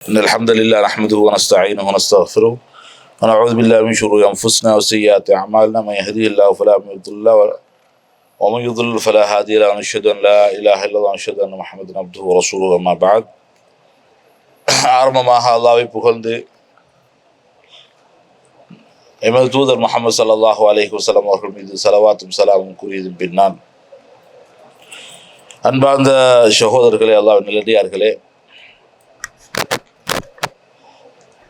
إن الحمد لله نحمده ونستعينه ونستغفره ونعوذ بالله من شرور أنفسنا وسيئات أعمالنا من يهديه الله فلا مضل له ومن يضلل فلا هادي له ونشهد أن لا إله إلا الله ونشهد أن محمدا عبده ورسوله أما بعد ஆரம்பமாக அல்லாவை புகழ்ந்து எமது தூதர் முகமது ஸல்லல்லாஹு அலைஹி வஸல்லம் அவர்கள் மீது சலவாத்தும் சலாமும் கூறியதும் பின்னான் அன்பார்ந்த சகோதரர்களே அல்லாஹ் நிலடியார்களே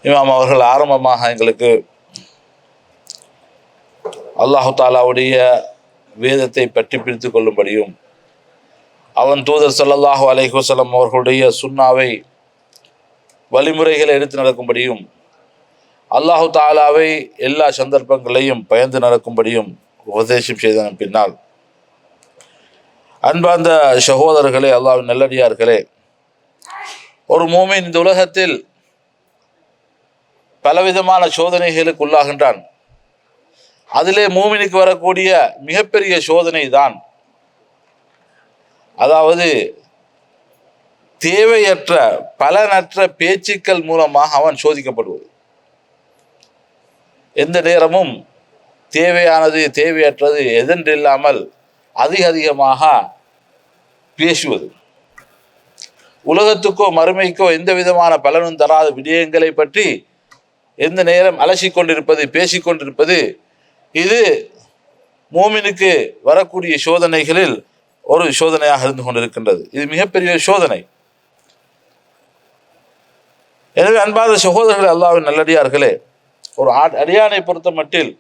இமாம் அவர்கள் ஆரம்பமாக எங்களுக்கு அல்லாஹு தாலாவுடைய வேதத்தை பற்றி பிரித்து கொள்ளும்படியும் அவன் தூதர் ஸல்லல்லாஹு அலைஹுசலம் அவர்களுடைய சுன்னாவை வழிமுறைகளை எடுத்து நடக்கும்படியும் அல்லாஹு தாலாவை எல்லா சந்தர்ப்பங்களையும் பயந்து நடக்கும்படியும் உபதேசம் செய்ததன் பின்னால் அன்பார்ந்த சகோதரர்களே அல்லாஹ் நல்லடியார்களே ஒரு மூமின் இந்த உலகத்தில் பலவிதமான சோதனைகளுக்கு உள்ளாகின்றான். அதிலே மூமினுக்கு வரக்கூடிய மிகப்பெரிய சோதனை தான் அதாவது தேவையற்ற பலனற்ற பேச்சுக்கள் மூலமாக அவன் சோதிக்கப்படுவது. எந்த நேரமும் தேவையானது தேவையற்றது எதென்றில்லாமல் அதிக அதிகமாக பேசுவது. உலகத்துக்கோ மறுமைக்கோ எந்த விதமான பலனும் தராத விடயங்களை பற்றி எந்த நேரம் அலசி கொண்டிருப்பது பேசிக்கொண்டிருப்பது இது மூமினுக்கு வரக்கூடிய சோதனைகளில் ஒரு சோதனையாக இருந்து கொண்டிருக்கின்றது. இது மிகப்பெரிய சோதனை. எனவே அன்பாத சகோதரர்கள் அல்லாவின் நல்லடியார்களே ஒரு அடியானை பொறுத்த மட்டில்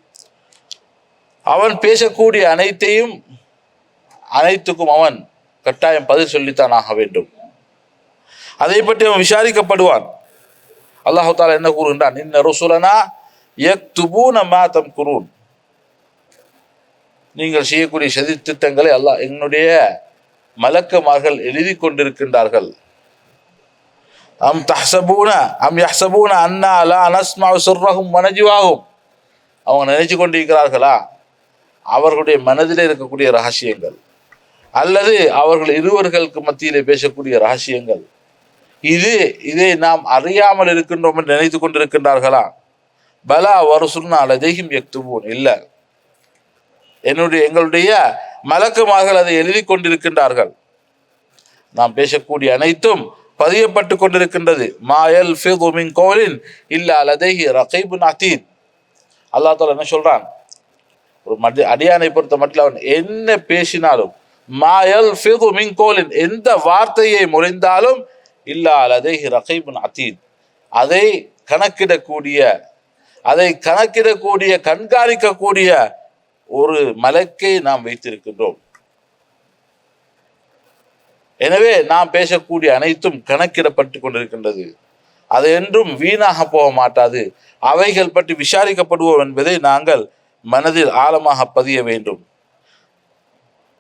அவன் பேசக்கூடிய அனைத்தையும் அனைத்துக்கும் அவன் கட்டாயம் பதில் சொல்லித்தான் ஆக வேண்டும். அதை பற்றி அவன் விசாரிக்கப்படுவான். அல்லாஹு தாலா என்ன கூறுகின்றான் இன்ன ருசுலனா யக்துபூன மா தம்குரூன் நீங்கள் செய்யக்கூடிய சதி திட்டங்களை அல்லாஹ் என்னுடைய மலக்கமார்கள் எழுதி கொண்டிருக்கின்றார்கள். அம் தஹசபூன அம் யஹசபூன அன்னா லா அனஸ்மா சுர்ரகும் மனஜிவாகும் அவங்க நினைச்சு கொண்டிருக்கிறார்களா? அவர்களுடைய மனதிலே இருக்கக்கூடிய ரகசியங்கள். அல்லது அவர்கள் இருவர்களுக்கு மத்தியிலே பேசக்கூடிய ரகசியங்கள். இது இதை நாம் அறியாமல் இருக்கின்றோம் என்று நினைத்து கொண்டிருக்கின்றார்களா? பலா வருசுன்னா சுன்னா லதையும் எக்துபூன் இல்லை. என்னுடைய எங்களுடைய மலக்குமார்கள் அதை எழுதி கொண்டிருக்கின்றார்கள். நாம் பேசக்கூடிய அனைத்தும் பதியப்பட்டு கொண்டிருக்கின்றது. மாயல் ஃபிதுமின் கோலின் இல்லை லதைஹி ரகைபுன் நாத்தீன் அல்லாஹ் தாலா என்ன சொல்றான்? ஒரு மடி அடியானை பொறுத்த மட்டும் அவன் என்ன பேசினாலும் மாயல் ஃபிதுமின் கோலின் எந்த வார்த்தையை முறைந்தாலும் இல்லா அலதை ரகைபுன் அத்தீத் அதை கணக்கிடக்கூடிய அதை கணக்கிடக்கூடிய கண்காணிக்கக்கூடிய ஒரு மலக்கை நாம் வைத்திருக்கின்றோம். எனவே நாம் பேசக்கூடிய அனைத்தும் கணக்கிடப்பட்டு கொண்டிருக்கின்றது. அது என்றும் வீணாக போக மாட்டாது. அவைகள் பற்றி விசாரிக்கப்படுவோம் என்பதை நாங்கள் மனதில் ஆழமாக பதிய வேண்டும்.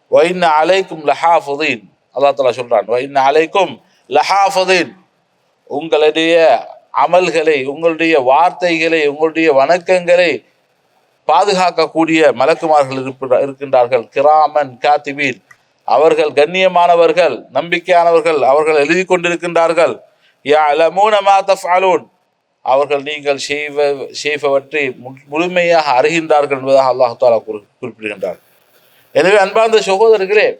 வைன்ன அலைக்கும் லஹாஃபுதீன். அல்லா தலா சொல்றான் வைன்ன அலைக்கும் லஹாஃபதீன் உங்களுடைய அமல்களை உங்களுடைய வார்த்தைகளை உங்களுடைய வணக்கங்களை பாதுகாக்கக்கூடிய மலக்குமார்கள் இருப்ப- இருக்கின்றார்கள். கிராமன் காத்திபீன். அவர்கள் கண்ணியமானவர்கள் நம்பிக்கையானவர்கள் அவர்கள் எழுதி கொண்டிருக்கின்றார்கள். யஅலமூன மா அவர்கள் நீங்கள் செய்வ செய்பவற்றை மு- முழுமையாக அறிகின்றார்கள் என்பதாக அல்லாஹ் தாலா குறி- குறிப்பிடுகின்றார். எனவே அன்பார்ந்த சகோதரர்களே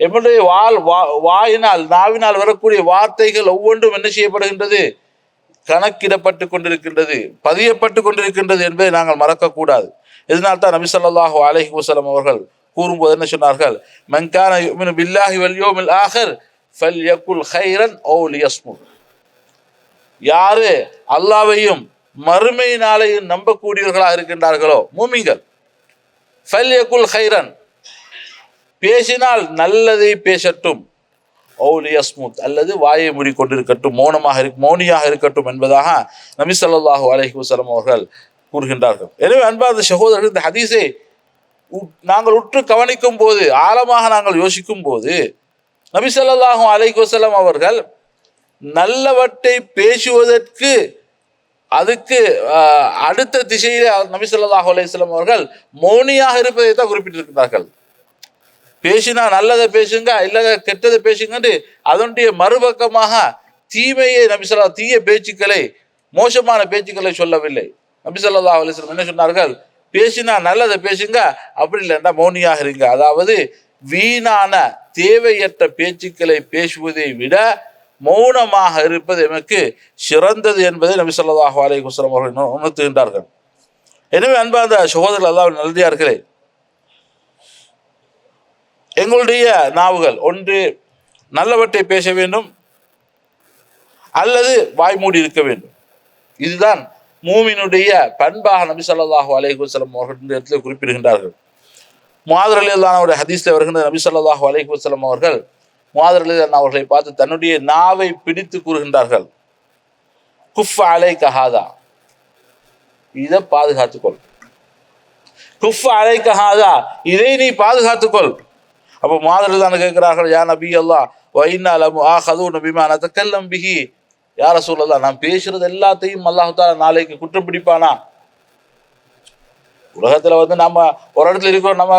எப்படி வால் வா- வாயினால் நாவினால் வரக்கூடிய வார்த்தைகள் ஒவ்வொன்றும் என்ன செய்யப்படுகின்றது? கணக்கிடப்பட்டு கொண்டிருக்கின்றது பதியப்பட்டு கொண்டிருக்கின்றது என்பதை நாங்கள் மறக்கக்கூடாது. இதனால் தான் நபி ஸல்லல்லாஹு அவர்கள் கூறும்போது என்ன சொன்னார்கள்? மன்கான யுமினு பில்லாஹி வல் ஆகர் ஃபல் யக்குல் ஹைரன் ஓ லியஸ்முத் யாரு அல்லாவையும் மறுமை நாளையும் நம்பக்கூடியவர்களாக இருக்கின்றார்களோ மூமிங்கள் ஃபல்யகுல் ஹைரன் பேசினால் நல்லதை பேசட்டும். ஓலியஸ்முத் அல்லது வாயை மூடிக்கொண்டிருக்கட்டும் மௌனமாக இரு மௌனியாக இருக்கட்டும் என்பதாக நபி ஸல்லல்லாஹு அலஹி வசலம் அவர்கள் கூறுகின்றார்கள். எனவே அன்பார்ந்த சகோதரர்கள் இந்த ஹதீஸை நாங்கள் உற்று கவனிக்கும் போது ஆழமாக நாங்கள் யோசிக்கும் போது நபி ஸல்லல்லாஹு அலைஹி வசலம் அவர்கள் நல்லவற்றை பேசுவதற்கு அதுக்கு அடுத்த திசையிலே நபி சொல்லாஹு அலையம் அவர்கள் மௌனியாக இருப்பதை தான் குறிப்பிட்டிருக்கிறார்கள். பேசினா நல்லதை பேசுங்க இல்லை கெட்டதை பேசுங்கன்னு அதனுடைய மறுபக்கமாக தீமையை நபிசல்லா தீய பேச்சுக்களை மோசமான பேச்சுக்களை சொல்லவில்லை. நபிசல்லா அலிஸ்லம் என்ன சொன்னார்கள்? பேசினா நல்லதை பேசுங்க அப்படி இல்லைன்னா மௌனியாக இருங்க. அதாவது வீணான தேவையற்ற பேச்சுக்களை பேசுவதை விட மௌனமாக இருப்பது எமக்கு சிறந்தது என்பதை நபி ஸல்லல்லாஹு அலைஹி வஸல்லம் அவர்கள் உணர்த்துகின்றார்கள். எனவே அன்பார்ந்த சகோதரர் அல்லாவின் நல்லடியார்களே எங்களுடைய நாவுகள். ஒன்று நல்லவற்றை பேச வேண்டும். அல்லது வாய் மூடி இருக்க வேண்டும். இதுதான் மூமினுடைய பண்பாக நபி சொல்லாஹு அலைஹி அவர்கள் இந்த இடத்துல குறிப்பிடுகின்றார்கள். முஆதர் ரலியல்லாஹு அவருடைய ஹதீஸ்ல வருகின்ற நபி சொல்லாஹு அலைஹி அவர்கள் முஆதர் அவர்களை பார்த்து தன்னுடைய நாவை பிடித்து கூறுகின்றார்கள். குஃப் அலை கஹாதா இதை பாதுகாத்துக்கொள் குஃப் அலை கஹாதா இதை நீ பாதுகாத்துக்கொள் அப்போ மாதிரி தான் கேட்குறார்கள் யா நபி அல்லா வைனா ஆ ஹது நபிமா நதக்கல்லம் பிஹி. யார சொல்லலாம் நான் பேசுறது எல்லாத்தையும் அல்லாஹால நாளைக்கு குற்றம் பிடிப்பானா உலகத்தில் வந்து நம்ம ஒரு இடத்துல இருக்கிறோம் நம்ம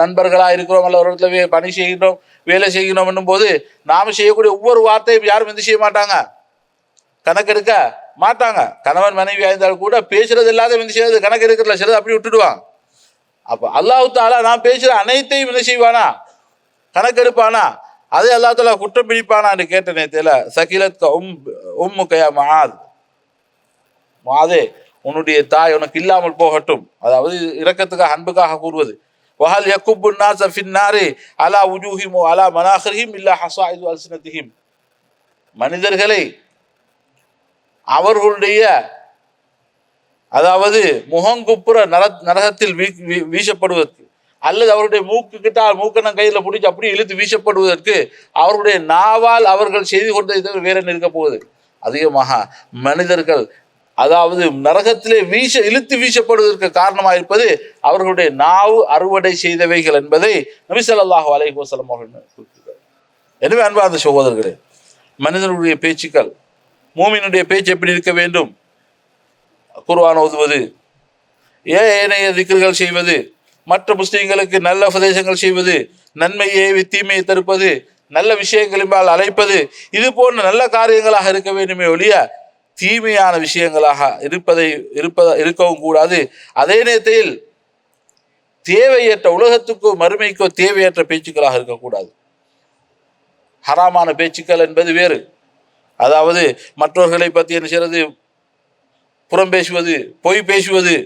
நண்பர்களாக த- இருக்கிறோம் அல்ல ஒரு இடத்துல பணி செய்கிறோம் வேலை செய்கிறோம் போது நாம் செய்யக்கூடிய ஒவ்வொரு வார்த்தையும் யாரும் எந்த செய்ய மாட்டாங்க? கணக்கெடுக்க மாட்டாங்க. கணவன் மனைவி ஆய்ந்தால் கூட பேசுறது எல்லாத்தையும் எந்த செய்யறது கணக்கு எடுக்கிறதுல சிலது அப்படி விட்டுடுவாங்க அப்ப அல்லாஹு தாலா நான் பேசுற அனைத்தையும் என்ன செய்வானா? கணக்கெடுப்பானா? அதே அல்லா தாலா குற்றம் பிடிப்பானான்னு கேட்ட நேரத்தில் சகிலத் உம் உம்மு கயா மகாத் மாதே உன்னுடைய தாய் உனக்கு இல்லாமல் போகட்டும். அதாவது இரக்கத்துக்காக அன்புக்காக கூறுவது. வஹல் யக்குப்பு நாச ஃபின்னாரி அலா உஜூஹிமோ அலா மனாஹரிஹிம் இல்லா ஹசாயிது அல்சினத்திஹிம். மனிதர்களை அவர்களுடைய அதாவது முகங்குப்புற நர நரகத்தில் வீ வீ- வீசப்படுவதற்கு. அல்லது அவருடைய மூக்கு கிட்ட மூக்கணம் கையில் பிடிச்சி அப்படியே இழுத்து வீசப்படுவதற்கு அவர்களுடைய நாவால் அவர்கள் செய்து கொண்டதை தவிர வேற என்ன இருக்க போகுது? அதிகமாக மனிதர்கள் அதாவது நரகத்திலே வீச இழுத்து வீசப்படுவதற்கு காரணமாக இருப்பது அவர்களுடைய நாவு அறுவடை செய்தவைகள் என்பதை நபிசல்லாஹு ஸல்லல்லாஹு அவர்கள் குறிப்பிட்டார் எனவே அன்பார்ந்த சகோதரர்களே மனிதனுடைய பேச்சுக்கள் மூமியினுடைய பேச்சு எப்படி இருக்க வேண்டும்? குர்வான் ஓதுவது ஏனைய திக்ர்கள் செய்வது மற்ற முஸ்லீம்களுக்கு நல்ல உபதேசங்கள் செய்வது நன்மையை ஏவி தீமையை தடுப்பது நல்ல விஷயங்களின்பால் அழைப்பது இது போன்ற நல்ல காரியங்களாக இருக்க வேண்டுமே ஒழிய தீமையான விஷயங்களாக இருப்பதை இருப்பத இருக்கவும் கூடாது. அதே நேரத்தில் தேவையற்ற உலகத்துக்கோ மறுமைக்கோ தேவையற்ற பேச்சுக்களாக இருக்கக்கூடாது ஹராமான பேச்சுக்கள் என்பது வேறு. அதாவது மற்றவர்களை பற்றி என்ன செய்யறது? புறம் பேசுவது பொய் பேசுவது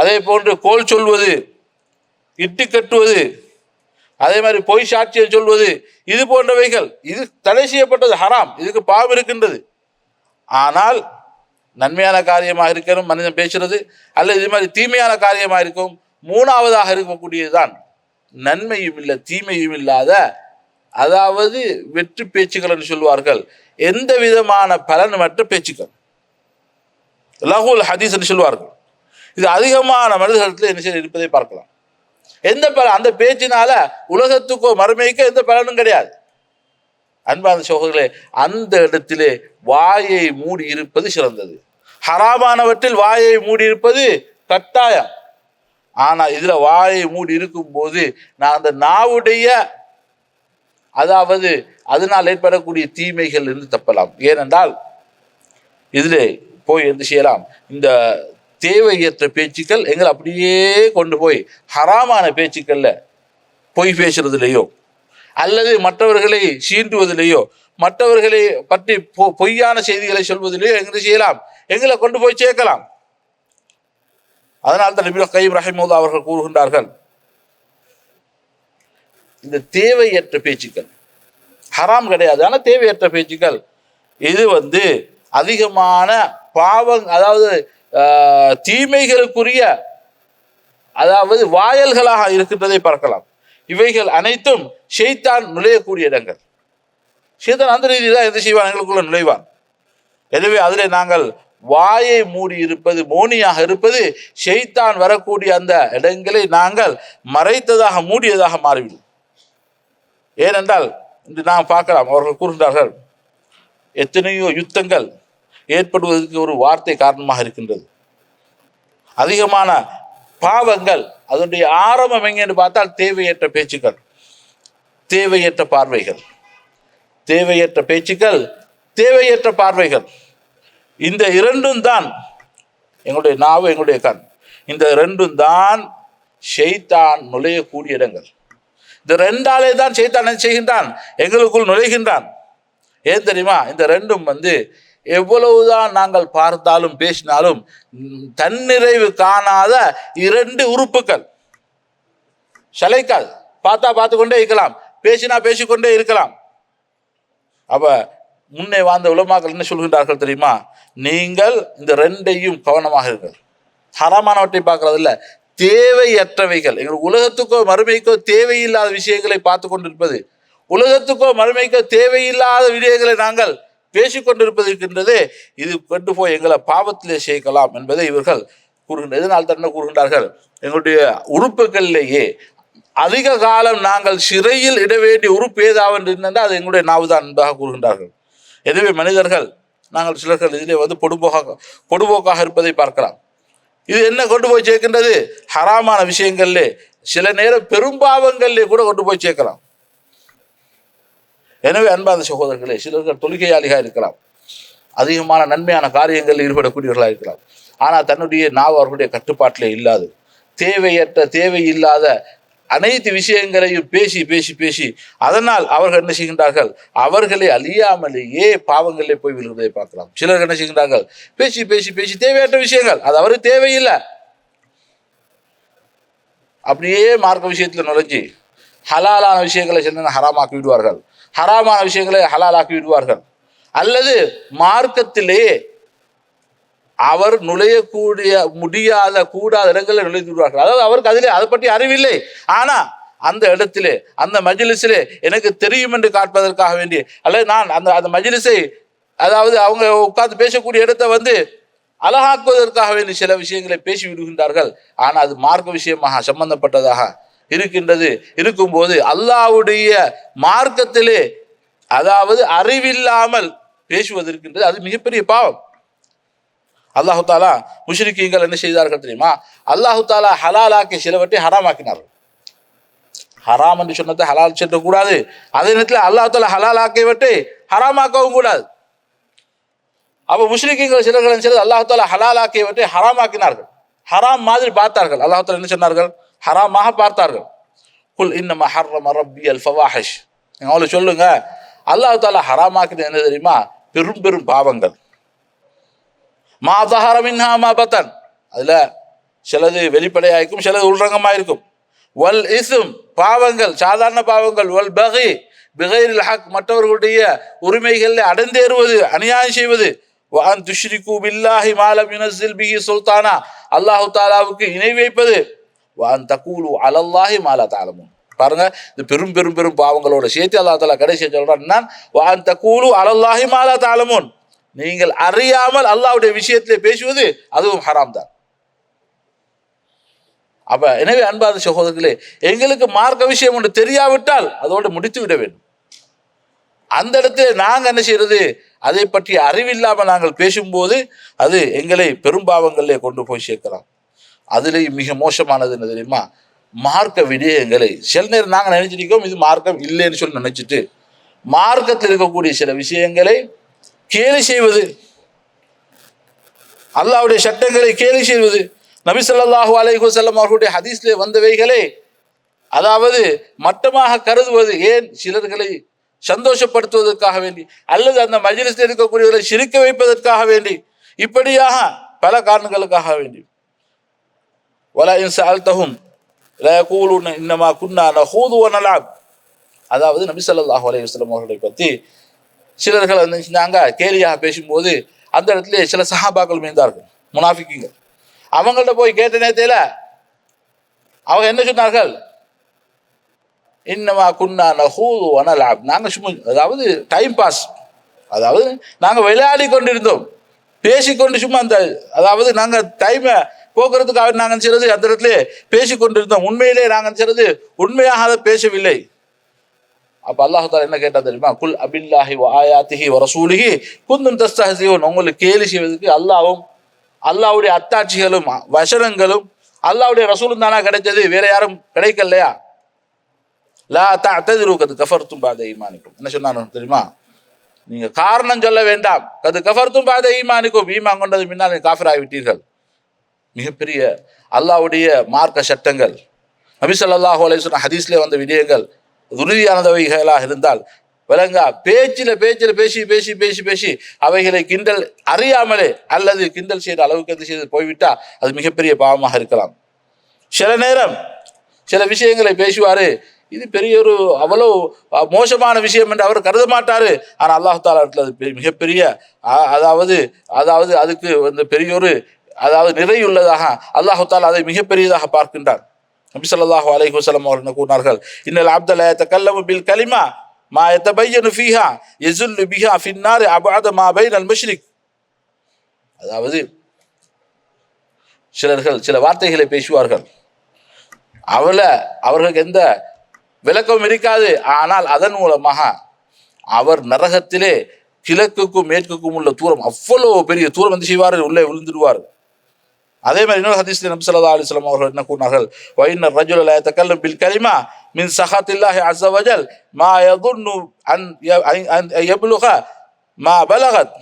அதே போன்று கோல் சொல்வது இட்டு கட்டுவது அதே மாதிரி பொய் சாட்சியை சொல்வது இது போன்றவைகள். இது தடை செய்யப்பட்டது ஹராம். இதுக்கு பாவம் இருக்கின்றது. ஆனால் நன்மையான காரியமாக இருக்கணும் மனிதன் பேசுறது அல்லது இது மாதிரி தீமையான காரியமாக இருக்கும் மூணாவதாக இருக்கக்கூடியதுதான். நன்மையும் இல்லை தீமையும் இல்லாத அதாவது வெற்றி பேச்சுக்கள் என்று சொல்வார்கள். எந்த விதமான பலன் மற்ற பேச்சுக்கள். லகுல் ஹதீஸ் என்று சொல்வார்கள். இது அதிகமான மனிதர்களிடத்தில் என்ன செய்ய இருப்பதை பார்க்கலாம். எந்த பலன் அந்த பேச்சினால உலகத்துக்கோ மறுமைக்கோ எந்த பலனும் கிடையாது. அன்பான சோகர்களே அந்த இடத்திலே வாயை மூடி இருப்பது சிறந்தது. ஹராமானவற்றில் வாயை மூடி இருப்பது கட்டாயம். ஆனால் இதில் வாயை மூடி இருக்கும் போது நான் அந்த நாவுடைய அதாவது அதனால் ஏற்படக்கூடிய தீமைகள் இருந்து தப்பலாம். ஏனென்றால் இதிலே போய் என்ன செய்யலாம்? இந்த தேவையற்ற பேச்சுக்கள் எங்களை அப்படியே கொண்டு போய் ஹராமான பேச்சுக்களில் பொய் பேசுறதுலையோ அல்லது மற்றவர்களை சீண்டுவதிலேயோ மற்றவர்களை பற்றி பொ- பொய்யான செய்திகளை சொல்வதிலேயோ எங்களை செய்யலாம்? எங்களை கொண்டு போய் சேர்க்கலாம். அதனால் தான் நபி கைம் ரஹிமுல்லா அவர்கள் கூறுகின்றார்கள் இந்த தேவையற்ற பேச்சுக்கள் ஹராம் கிடையாது. ஆனால் தேவையற்ற பேச்சுக்கள் இது வந்து அதிகமான பாவம் அதாவது தீமைகளுக்குரிய அதாவது வாயல்களாக இருக்கின்றதை பார்க்கலாம். இவைகள் அனைத்தும் ஷெய்தான் நுழையக்கூடிய இடங்கள். ஷெய்தான் அந்த ரீதியில் தான் எந்த செய்வான்? எங்களுக்குள்ள நுழைவான். எனவே அதில் நாங்கள் வாயை மூடி இருப்பது மோனியாக இருப்பது ஷெய்தான் வரக்கூடிய அந்த இடங்களை நாங்கள் மறைத்ததாக மூடியதாக மாறிவிடும். ஏனென்றால் இன்று நாம் பார்க்கலாம் அவர்கள் கூறுகின்றார்கள் எத்தனையோ யுத்தங்கள் ஏற்படுவதற்கு ஒரு வார்த்தை காரணமாக இருக்கின்றது. அதிகமான பாவங்கள் அதனுடைய ஆரம்பம் எங்கேன்னு பார்த்தால் தேவையற்ற பேச்சுக்கள் தேவையற்ற பார்வைகள். தேவையற்ற பேச்சுக்கள் தேவையற்ற பார்வைகள். இந்த இரண்டும் தான் எங்களுடைய நாவு எங்களுடைய கண். இந்த ரெண்டும் தான் ஷெய்தான் நுழையக்கூடிய இடங்கள். இந்த ரெண்டாலே தான் செய்தான் என்ன செய்கின்றான்? எங்களுக்குள் நுழைகின்றான். ஏன் தெரியுமா? இந்த ரெண்டும் வந்து எவ்வளவுதான் நாங்கள் பார்த்தாலும் பேசினாலும் தன்னிறைவு காணாத இரண்டு உறுப்புகள். சளைக்காது. பார்த்தா பார்த்து கொண்டே இருக்கலாம். பேசினா பேசிக்கொண்டே இருக்கலாம். அப்ப முன்னே வாழ்ந்த உலமாக்கள் என்ன சொல்கின்றார்கள் தெரியுமா? நீங்கள் இந்த ரெண்டையும் கவனமாக இருங்கள். ஹராமானவற்றை பார்க்கறது தேவையற்றவைகள். எங்கள் உலகத்துக்கோ மறுமைக்கோ தேவையில்லாத விஷயங்களை பார்த்து கொண்டிருப்பது உலகத்துக்கோ மறுமைக்கோ தேவையில்லாத விஷயங்களை நாங்கள் பேசிக்கொண்டிருப்பது இருக்கின்றதே இது கொண்டு போய் எங்களை பாவத்திலே சேர்க்கலாம் என்பதை இவர்கள் கூறுகின்ற எதனால் தன்னை கூறுகின்றார்கள்? எங்களுடைய உறுப்புகளிலேயே அதிக காலம் நாங்கள் சிறையில் இட வேண்டிய உறுப்பு ஏதாவது இருந்தால் அது எங்களுடைய நாவுதான் என்பதாக கூறுகின்றார்கள். எனவே மனிதர்கள் நாங்கள் சிலர்கள் இதிலே வந்து பொடுபோக்காக பொடுபோக்காக இருப்பதை பார்க்கலாம். இது என்ன கொண்டு போய் சேர்க்கின்றது? ஹராமான விஷயங்கள்லே சில நேரம் பெரும்பாவங்களிலே கூட கொண்டு போய் சேர்க்கலாம். எனவே அன்பார்ந்த சகோதரர்களே சிலர்கள் தொழுகையாளிகளாக இருக்கலாம். அதிகமான நன்மையான காரியங்களில் ஈடுபடக்கூடியவர்களாக இருக்கலாம். ஆனால் தன்னுடைய நாவு அவர்களுடைய கட்டுப்பாட்டிலே இல்லாது தேவையற்ற தேவையில்லாத அனைத்து விஷயங்களையும் பேசி பேசி பேசி அதனால் அவர்கள் என்ன செய்கின்றார்கள்? அவர்களை அழியாமலேயே பாவங்களே போய் விழுவதை பார்க்கலாம். சிலர் என்ன செய்கின்றார்கள்? பேசி பேசி பேசி தேவையற்ற விஷயங்கள் அது அவருக்கு தேவையில்லை. அப்படியே மார்க்க விஷயத்தில் நுழைஞ்சு ஹலாலான விஷயங்களை சென்று ஹராமாக்கி விடுவார்கள். ஹராமான விஷயங்களை ஹலாலாக்கி விடுவார்கள். அல்லது மார்க்கத்திலே அவர் நுழையக்கூடிய முடியாத கூடாத இடங்களில் நுழைந்து விடுவார்கள். அதாவது அவருக்கு அதிலே அதை பற்றி அறிவில்லை. ஆனா அந்த இடத்திலே அந்த மஜ்லிஸிலே எனக்கு தெரியும் என்று காட்பதற்காக வேண்டி அல்லது நான் அந்த அந்த மஜ்லிஸை அதாவது அவங்க உட்கார்ந்து பேசக்கூடிய இடத்தை வந்து அழகாக்குவதற்காக வேண்டி சில விஷயங்களை பேசி விடுகின்றார்கள். ஆனால் அது மார்க்க விஷயமாக சம்பந்தப்பட்டதாக இருக்கின்றது. இருக்கும்போது அல்லாஹ்வுடைய மார்க்கத்திலே அதாவது அறிவில்லாமல் பேசுவதற்கின்றது அது மிகப்பெரிய பாவம். அல்லாஹு தாலா முஷ்ரிக்கீங்கள் என்ன செய்தார்கள் தெரியுமா? அல்லாஹு தாலா ஹலாலாக்கி சிலவற்றை ஹராமாக்கினார்கள். ஹராம் என்று சொன்னதை ஹலால் செல்லக்கூடாது. அதே நேரத்தில் அல்லாஹு தாலா ஹலாலாக்கியவற்றை ஹராமாக்கவும் கூடாது. அப்போ முஸ்லிக்கீங்கள் சிலர்கள் செய்து அல்லாஹு தாலா ஹலாலாக்கியவற்றை ஹராமாக்கினார்கள். ஹராம் மாதிரி பார்த்தார்கள். அல்லாஹ் தாலா என்ன சொன்னார்கள்? ஹராமாக பார்த்தார்கள். குல் இன்னம ஹர்ரம ரப்பி அல் ஃபவாஹிஷ். நீங்கள் அவளை சொல்லுங்க. அல்லாஹ் தாலா ஹராமாக்குது என்ன தெரியுமா? பெரும் பெரும் பாவங்கள். மா தஹர மா பத்தன். அதில் சிலது வெளிப்படையாக இருக்கும் சிலது உள்ரங்கமாக இருக்கும் வல் இசும் பாவங்கள் சாதாரண பாவங்கள். வல் பகை பிகைரில் ஹக் மற்றவர்களுடைய உரிமைகளில் அடந்தேறுவது அநியாயம் செய்வது. வான் துஷ்ரிகு பில்லாஹி மாலம் யுனஸில் பிஹி சுல்தானா. அல்லாஹு தாலாவுக்கு இணை வைப்பது. தக்கூலு அலல்லாஹி மாலா தாலமும் பாருங்க இந்த பெரும் பெரும் பெரும் பாவங்களோட சேர்த்து அல்லா தாலா கடைசி சொல்றான் நான் வான் தக்கூலு அலல்லாஹி மாலா தாலமுன் நீங்கள் அறியாமல் அல்லாவுடைய விஷயத்திலே பேசுவது அதுவும் ஹராம் தான். அப்ப எனவே அன்பாத சகோதரர்களே எங்களுக்கு மார்க்க விஷயம் ஒன்று தெரியாவிட்டால் அதோடு முடித்து விட வேண்டும். அந்த இடத்துல நாங்க என்ன செய்யறது? அதை பற்றி அறிவில்லாமல் நாங்கள் பேசும்போது அது எங்களை பெரும்பாவங்களிலே கொண்டு போய் சேர்க்கலாம். அதுலேயும் மிக மோசமானது என்ன தெரியுமா? மார்க்க விடயங்களை. சில நேரம் நாங்கள் நினைச்சிருக்கோம் இது மார்க்கம் இல்லைன்னு சொல்லி நினைச்சிட்டு மார்க்கத்தில் இருக்கக்கூடிய சில விஷயங்களை கேலி செய்வது. அல்லாவுடைய சட்டங்களை கேலி செய்வது. நபி ஸல்லல்லாஹு அலைஹி வஸல்லம் அவர்களுடைய ஹதீஸ்ல வந்தவைகளை அதாவது மட்டமாக கருதுவது ஏன்? சிலர்களை சந்தோஷப்படுத்துவதற்காக வேண்டி அல்லது அந்த மஜிலிஸில் இருக்கக்கூடியவர்களை சிரிக்க வைப்பதற்காக வேண்டி இப்படியாக பல காரணங்களுக்காக வேண்டி. வலா இன் சஅல்தஹும் லா இன்னமா குன்னா நஹூது வ நலஅப் அதாவது நபி ஸல்லல்லாஹு அலைஹி வஸல்லம் அவர்களை பற்றி சிலர்கள் வந்து செஞ்சாங்க கேலியாக பேசும்போது அந்த இடத்துல சில சஹாபாக்கள் இருந்தார்கள் முனாஃபிக்குங்க அவங்கள்ட்ட போய் கேட்ட நேரத்தில் அவங்க என்ன சொன்னார்கள்? இன்னமா குன்னா நஹூது வனலாப் நாங்கள் சும்மா அதாவது டைம் பாஸ் அதாவது நாங்கள் விளையாடி கொண்டிருந்தோம். பேசிக்கொண்டு சும்மா அந்த அதாவது நாங்கள் டைமை போக்குறதுக்காக நாங்கள் செய்வது அந்த இடத்துல பேசி கொண்டிருந்தோம் உண்மையிலே நாங்கள் செய்கிறது உண்மையாக அதை பேசவில்லை. அப்போ அல்லாஹ் என்ன கேட்டா தெரியுமா? குல் அபில்லாஹி ஆயாத்திஹி வ குந்தும் தஸ்தஹசியூன் உங்களுக்கு கேலி செய்வதற்கு அல்லாவும் அல்லாவுடைய அத்தாட்சிகளும் வசனங்களும் அல்லாவுடைய ரசூலும் தானா கிடைச்சது வேற யாரும் கிடைக்கலையா? லா தஅததிரு கது கஃபர்த்தும் பாத ஈமானிக்கும். என்ன சொன்னானு தெரியுமா? நீங்க காரணம் சொல்ல வேண்டாம். கது கஃபர்த்தும் பாத ஈமானிக்கும். ஈமான் கொண்டது முன்னால் காஃபர் ஆகிவிட்டீர்கள் மிகப்பெரிய அல்லாஹ்வுடைய மார்க்க சட்டங்கள். நபிசல்லாஹு ஸல்லல்லாஹு அலைஹி வஸல்லம் வந்த விடயங்கள் உறுதியானதவைகளாக இருந்தால் விளங்கா பேச்சில் பேச்சில் பேசி பேசி பேசி பேசி அவைகளை கிண்டல் அறியாமலே அல்லது கிண்டல் செய்த அளவுக்கு அது செய்து போய்விட்டால் அது மிகப்பெரிய பாவமாக இருக்கலாம். சில நேரம் சில விஷயங்களை பேசுவார் இது பெரிய ஒரு அவ்வளோ மோசமான விஷயம் என்று அவர் கருத மாட்டார். ஆனால் அல்லாஹ் தாலா இடத்துல அது பெரிய- மிகப்பெரிய அதாவது அதாவது அதுக்கு வந்து பெரிய ஒரு அதாவது நிறையுள்ளதாக அல்லாஹ் தால் அதை மிகப்பெரியதாக பார்க்கின்றார் நபி சொல்லாஹு அலைஹி வசலம் அவர்கள் என்ன கூறினார்கள் இன்னல் அப்தல கல்லம பில் கலிமா மா யதபையனு ஃபீஹா எசுல் பிஹா ஃபின்னாரு அபாத மா பைனல் மஷ்ரிக். அதாவது சிலர்கள் சில வார்த்தைகளை பேசுவார்கள். அவளை அவர்களுக்கு எந்த விளக்கமும் இருக்காது. ஆனால் அதன் மூலமாக அவர் நரகத்திலே கிழக்குக்கும் மேற்குக்கும் உள்ள தூரம் அவ்வளோ பெரிய தூரம் வந்து செய்வார் உள்ளே விழுந்துடுவார் அதே மாதிரி இன்னொரு ஹதீஸ்ல நபி ஸல்லல்லாஹு அலைஹி அவர்கள் என்ன கூறினார்கள்? வைன்ன ரஜுல லா பில் கலிமா மின் சஹாத்தில்லாஹி அசவஜல் மா யதுன்னு அன் ய- மா பலகத்.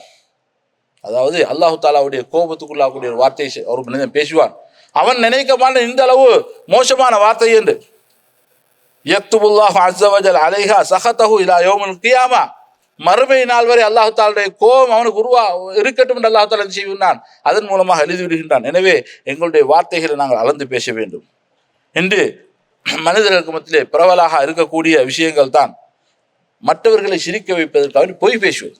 அதாவது அல்லாஹு தாலாவுடைய கோபத்துக்குள்ளாகக்கூடிய ஒரு வார்த்தையை ஒரு மனிதன் பேசுவான். அவன் நினைக்கமான இந்த அளவு மோசமான வார்த்தை என்று. யக்துபுல்லாஹ் அசவஜல் அலைஹா சஹத்தஹு இலா யோமுல் கியாமா. மறுமை நாள் வரை அல்லாஹாலுடைய கோபம் அவனுக்கு உருவா இருக்கட்டும் என்று அல்லாஹால தாலா செய்கின்றான் அதன் மூலமாக எழுதி விடுகின்றான். எனவே எங்களுடைய வார்த்தைகளை நாங்கள் அளந்து பேச வேண்டும். என்று மனிதர்களுக்கு மத்தியிலே பரவலாக இருக்கக்கூடிய விஷயங்கள் தான் மற்றவர்களை சிரிக்க வைப்பதற்காக வேண்டி பொய் பேசுவது.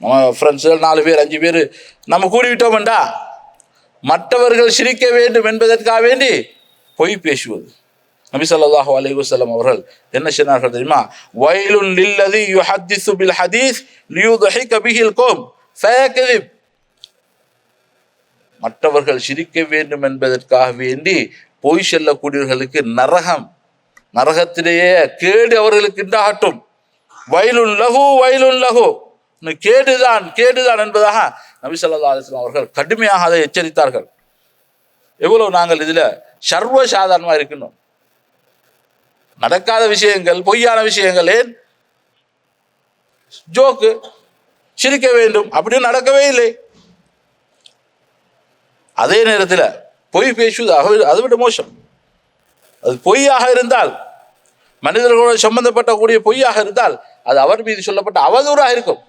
நம்ம ஃப்ரெண்ட்ஸுகள் நாலு பேர் அஞ்சு பேர் நம்ம கூடிவிட்டோம்டா மற்றவர்கள் சிரிக்க வேண்டும் என்பதற்காக வேண்டி பொய் பேசுவது. நபிசல்லாஹு ஸல்லல்லாஹு அலைஹி அவர்கள் என்ன சொன்னார்கள் தெரியுமா? வயலுன் லில்லதி யுஹத்திஸு பில் ஹதீஸ் லியுத்ஹிக பிஹில் கோம். ஃபயக்திப் மற்றவர்கள் சிரிக்க வேண்டும் என்பதற்காக வேண்டி பொய் செல்லக்கூடியவர்களுக்கு நரகம் நரகத்திலேயே கேடு அவர்களுக்கு உண்டாகட்டும். வயலுன் லகு வயலுன் லகு கேடுதான் கேடுதான் என்பதாக நபி ஸல்லல்லாஹு அலைஹி அவர்கள் கடுமையாக அதை எச்சரித்தார்கள். எவ்வளவு நாங்கள் இதுல சர்வ சாதாரணமா இருக்கணும். நடக்காத விஷயங்கள் பொய்யான விஷயங்கள் ஏன்? ஜோக்கு. சிரிக்க வேண்டும். அப்படின்னு நடக்கவே இல்லை. அதே நேரத்தில் பொய் பேசுவது அதை விட மோசம். அது பொய்யாக இருந்தால் மனிதர்களோடு சம்பந்தப்பட்ட கூடிய பொய்யாக இருந்தால் அது அவர் மீது சொல்லப்பட்ட அவதூறாக இருக்கும்.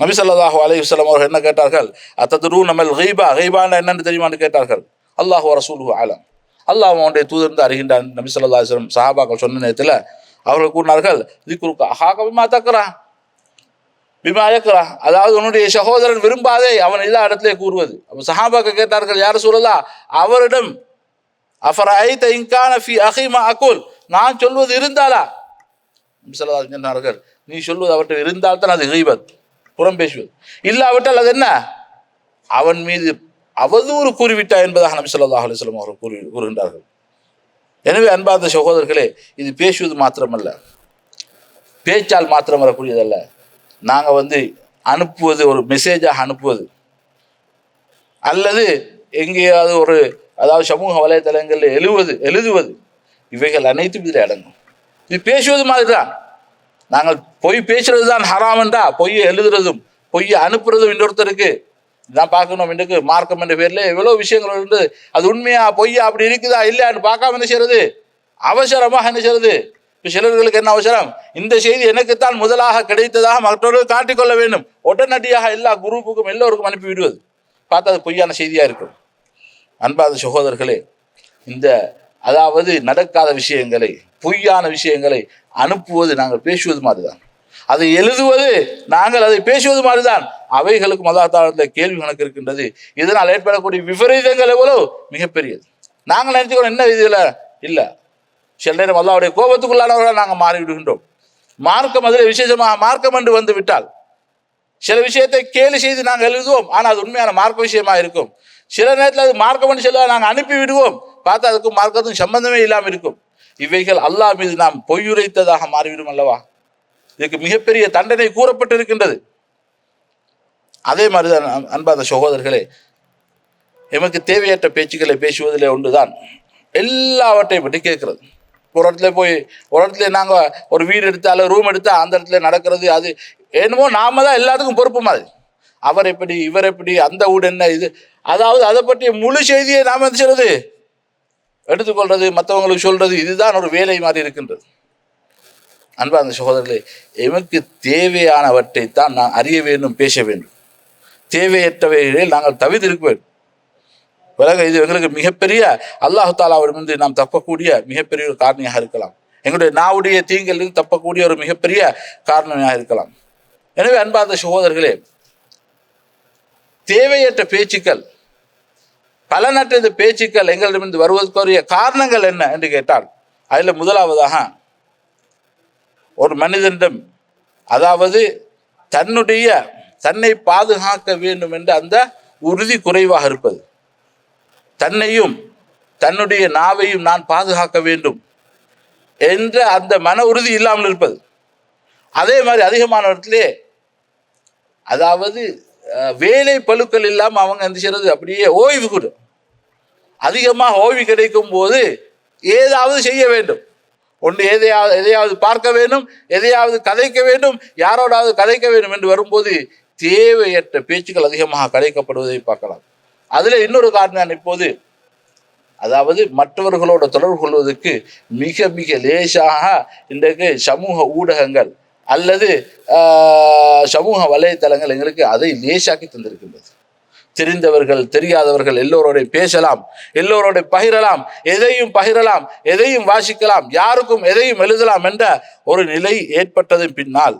நபி ஸல்லல்லாஹு அலைஹி அவர்கள் என்ன கேட்டார்கள்? அத்தது ரூ நம்ம ஹைபா ஹைபான்னா என்னன்னு தெரியுமான்னு கேட்டார்கள்? அல்லாஹ் ரசூலுஹு ஆலம் அல்லாஹ் அவனுடைய தூதர்ந்து அறிகின்றான். நபி ஸல்லல்லாஹு சஹாபாக்கள் சொன்ன நேரத்தில் அவர்கள் கூறினார்கள் திக்ருக்க அஹாகபிமா தக்கரா பிமா யக்ரா அதாவது உன்னுடைய சகோதரன் விரும்பாதே அவன் எல்லா இடத்திலே கூறுவது. அப்போ சஹாபாக்கள் கேட்டார்கள் யார் சொல்லலா அவரிடம் அஃபர் ஐத்த இங்கான ஃபி அஹிமா அகுல்? நான் சொல்வது இருந்தாலா? நபி சொன்னார்கள் நீ சொல்வது அவற்றை இருந்தால் தான் அது ஹீபத் புறம் பேசுவது. இல்லாவிட்டால் அது என்ன? அவன் மீது அவதூறு கூறிவிட்டா என்பதாக நபி சொல்லாஹ் அலுவலம் அவர்கள் கூறி கூறுகின்றார்கள். எனவே அன்பார்ந்த சகோதரர்களே இது பேசுவது மாத்திரமல்ல. பேச்சால் மாத்திரம் வரக்கூடியதல்ல. நாங்கள் வந்து அனுப்புவது ஒரு மெசேஜாக அனுப்புவது. அல்லது எங்கேயாவது ஒரு அதாவது சமூக வலைத்தளங்களில் எழுவது எழுதுவது. இவைகள் அனைத்தும் இதில் அடங்கும். இது பேசுவது மாதிரி தான் நாங்கள் பொய் பேசுறது தான் ஹராமண்டா பொய்யை எழுதுறதும் பொய்யை அனுப்புறதும் இன்னொருத்தருக்கு இதான் பார்க்கணும் இன்றைக்கு மார்க்கம் என்ற பேரில் எவ்வளோ விஷயங்கள் உண்டு அது உண்மையா பொய்யா அப்படி இருக்குதா இல்லையான்னு பார்க்காம என்ன செய்யறது? அவசரமாக என்ன செய்யறது? இப்போ சிலர்களுக்கு என்ன அவசரம்? இந்த செய்தி எனக்குத்தான் முதலாக கிடைத்ததாக மற்றவர்கள் காட்டிக்கொள்ள வேண்டும். உடனடியாக எல்லா குரூப்புக்கும் எல்லோருக்கும் அனுப்பி விடுவது பார்த்தா அது பொய்யான செய்தியாக இருக்கும். அன்பாத சகோதரர்களே இந்த அதாவது நடக்காத விஷயங்களை பொய்யான விஷயங்களை அனுப்புவது நாங்கள் பேசுவது மாதிரி தான் அதை எழுதுவது நாங்கள் அதை பேசுவது மாதிரிதான். அவைகளுக்கு மதாத்தாளத்தில் கேள்வி கணக்கு இருக்கின்றது. இதனால் ஏற்படக்கூடிய விபரீதங்கள் எவ்வளவு? மிகப்பெரியது. நாங்கள் நினைச்சுக்கிறோம் என்ன இதில் இல்லை? சில நேரம் அல்லாவுடைய கோபத்துக்குள்ளானவர்களாக நாங்கள் மாறிவிடுகின்றோம். மார்க்கம் அதில் விசேஷமாக மார்க்கம் என்று வந்து விட்டால் சில விஷயத்தை கேலி செய்து நாங்கள் எழுதுவோம் ஆனால் அது உண்மையான மார்க்க விஷயமா இருக்கும். சில நேரத்தில் அது மார்க்கம் சொல்ல நாங்கள் அனுப்பி விடுவோம் பார்த்தா அதுக்கும் மார்க்கத்துக்கும் சம்பந்தமே இல்லாமல் இருக்கும். இவைகள் அல்லாஹ் மீது நாம் பொய்யுரைத்ததாக மாறிவிடும் அல்லவா? இதுக்கு மிகப்பெரிய தண்டனை கூறப்பட்டிருக்கின்றது. அதே மாதிரிதான் அன்பாத சகோதரர்களே எமக்கு தேவையற்ற பேச்சுக்களை பேசுவதிலே ஒன்றுதான். எல்லாவற்றையும் பற்றி கேட்கறது. ஒரு இடத்துல போய் ஒரு இடத்துல நாங்கள் ஒரு வீடு எடுத்தா அல்லது ரூம் எடுத்தால் அந்த இடத்துல நடக்கிறது அது என்னமோ நாம தான் எல்லாத்துக்கும் பொறுப்பு மாதிரி. அவர் எப்படி இவர் எப்படி அந்த வீடு என்ன இது அதாவது அதை பற்றிய முழு செய்தியை நாம் என்ன செய்றது எடுத்துக்கொள்வது மற்றவங்களுக்கு சொல்கிறது இதுதான் ஒரு வேலை மாதிரி இருக்கின்றது. அன்பார்ந்த சகோதரர்களே எமக்கு தேவையானவற்றை தான் நான் அறிய வேண்டும் பேச வேண்டும். தேவையற்றவைகளில் நாங்கள் தவிர்த்திருக்க வேண்டும். பிறகு இது எங்களுக்கு மிகப்பெரிய அல்லாஹு தாலாவிடமிருந்து நாம் தப்பக்கூடிய மிகப்பெரிய ஒரு காரணியாக இருக்கலாம். எங்களுடைய நாவுடைய தீங்கிலிருந்து தப்பக்கூடிய ஒரு மிகப்பெரிய காரணமாக இருக்கலாம். எனவே அன்பார்ந்த சகோதரர்களே தேவையற்ற பேச்சுக்கள் பலனற்ற இந்த பேச்சுக்கள் எங்களிடமிருந்து வருவதற்குரிய காரணங்கள் என்ன என்று கேட்டால் அதில் முதலாவதாக ஒரு மனிதனிடம் அதாவது தன்னுடைய தன்னை பாதுகாக்க வேண்டும் என்ற அந்த உறுதி குறைவாக இருப்பது. தன்னையும் தன்னுடைய நாவையும் நான் பாதுகாக்க வேண்டும் என்ற அந்த மன உறுதி இல்லாமல் இருப்பது. அதே மாதிரி அதிகமான இடத்திலே அதாவது வேலை பழுக்கள் இல்லாமல் அவங்க என்ன செய்யறது அப்படியே ஓய்வு கூட அதிகமாக ஓய்வு கிடைக்கும் போது ஏதாவது செய்ய வேண்டும். ஒன்று எதையாவது எதையாவது பார்க்க வேண்டும் எதையாவது கதைக்க வேண்டும் யாரோடாவது கதைக்க வேண்டும் என்று வரும்போது தேவையற்ற பேச்சுக்கள் அதிகமாக கதைக்கப்படுவதை பார்க்கலாம். அதில் இன்னொரு காரணம் நான் இப்போது அதாவது மற்றவர்களோட தொடர்பு கொள்வதற்கு மிக மிக லேசாக இன்றைக்கு சமூக ஊடகங்கள் அல்லது சமூக வலைத்தளங்கள் எங்களுக்கு அதை லேசாக்கி தந்திருக்கின்றது. தெரிந்தவர்கள் தெரியாதவர்கள் எல்லோரோட பேசலாம் எல்லோரோட பகிரலாம் எதையும் பகிரலாம் எதையும் வாசிக்கலாம் யாருக்கும் எதையும் எழுதலாம் என்ற ஒரு நிலை ஏற்பட்டதன் பின்னால்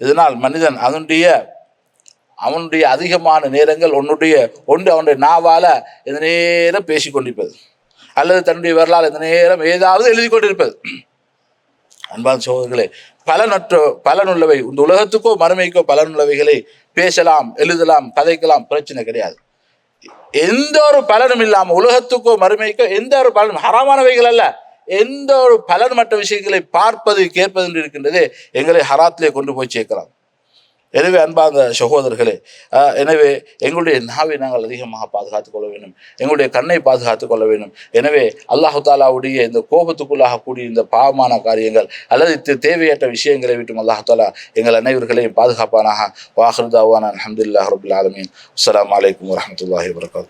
இதனால் மனிதன் அதனுடைய அவனுடைய அதிகமான நேரங்கள் உன்னுடைய ஒன்று அவனுடைய நாவால இந்த நேரம் பேசி கொண்டிருப்பது அல்லது தன்னுடைய வரலாறு இந்த நேரம் ஏதாவது எழுதி கொண்டிருப்பது. அன்பான சோதர்களே பலனற்ற பலனுள்ளவை இந்த உலகத்துக்கோ மறுமைக்கோ பலனுள்ளவைகளை பேசலாம் எழுதலாம் கதைக்கலாம் பிரச்சனை கிடையாது. எந்த ஒரு பலனும் இல்லாமல் உலகத்துக்கோ மறுமைக்கோ எந்த ஒரு பலனும் ஹராமானவைகள் அல்ல. எந்த ஒரு பலனமற்ற விஷயங்களை பார்ப்பது கேட்பது என்று இருக்கின்றதே எங்களை ஹராத்திலே கொண்டு போய் சேர்க்கலாம் எனவே அன்பார்ந்த சகோதரர்களே எனவே எங்களுடைய நாவை நாங்கள் அதிகமாக பாதுகாத்துக் கொள்ள வேண்டும். எங்களுடைய கண்ணை பாதுகாத்துக் கொள்ள வேண்டும். எனவே அல்லாஹு தாலாவுடைய இந்த கோபத்துக்குள்ளாக கூடிய இந்த பாவமான காரியங்கள் அல்லது தேவையற்ற விஷயங்களை விட்டும் அல்லாஹு தாலா எங்கள் அனைவர்களையும் பாதுகாப்பானாக. வாஹருதாவான அலமதுல்லாஹ் ரபுல் ஆலமீன். அஸ்லாம் வலைக்கம் வரமத்துல்லாஹி வரகாத்து